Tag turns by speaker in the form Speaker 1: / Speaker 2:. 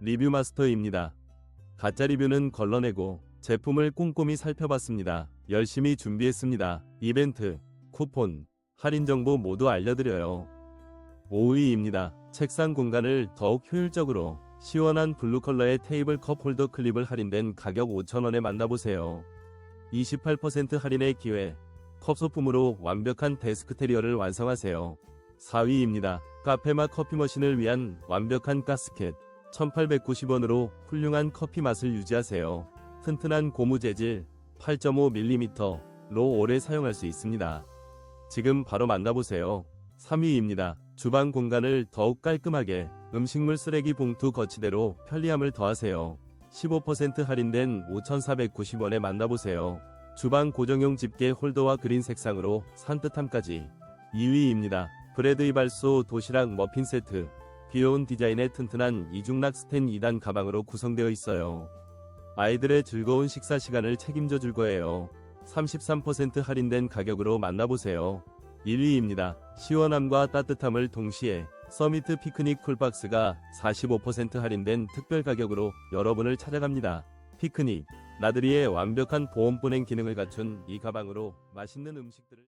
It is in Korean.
Speaker 1: 리뷰 마스터입니다. 가짜 리뷰는 걸러내고 제품을 꼼꼼히 살펴봤습니다. 열심히 준비했습니다. 이벤트, 쿠폰, 할인 정보 모두 알려드려요. 5위입니다. 책상 공간을 더욱 효율적으로 시원한 블루 컬러의 테이블 컵 홀더 클립을 할인된 가격 5,000원에 만나보세요. 28% 할인의 기회. 컵 소품으로 완벽한 데스크 테리어를 완성하세요. 4위입니다. 카페맛 커피 머신을 위한 완벽한 가스켓. 1890원으로 훌륭한 커피 맛을 유지하세요. 튼튼한 고무 재질 8.5mm로 오래 사용할 수 있습니다. 지금 바로 만나보세요. 3위입니다. 주방 공간을 더욱 깔끔하게 음식물 쓰레기 봉투 거치대로 편리함을 더하세요. 15% 할인된 5,490원에 만나보세요. 주방 고정용 집게 홀더와 그린 색상으로 산뜻함까지 2위입니다. 브레드 이발소 도시락 머핀 세트 귀여운 디자인의 튼튼한 이중락 스텐 2단 가방으로 구성되어 있어요. 아이들의 즐거운 식사 시간을 책임져 줄 거예요. 33% 할인된 가격으로 만나보세요. 1위입니다. 시원함과 따뜻함을 동시에 서미트 피크닉 쿨박스가 45% 할인된 특별 가격으로 여러분을 찾아갑니다. 피크닉, 나들이의 완벽한 보온 보냉 기능을 갖춘 이 가방으로 맛있는 음식들을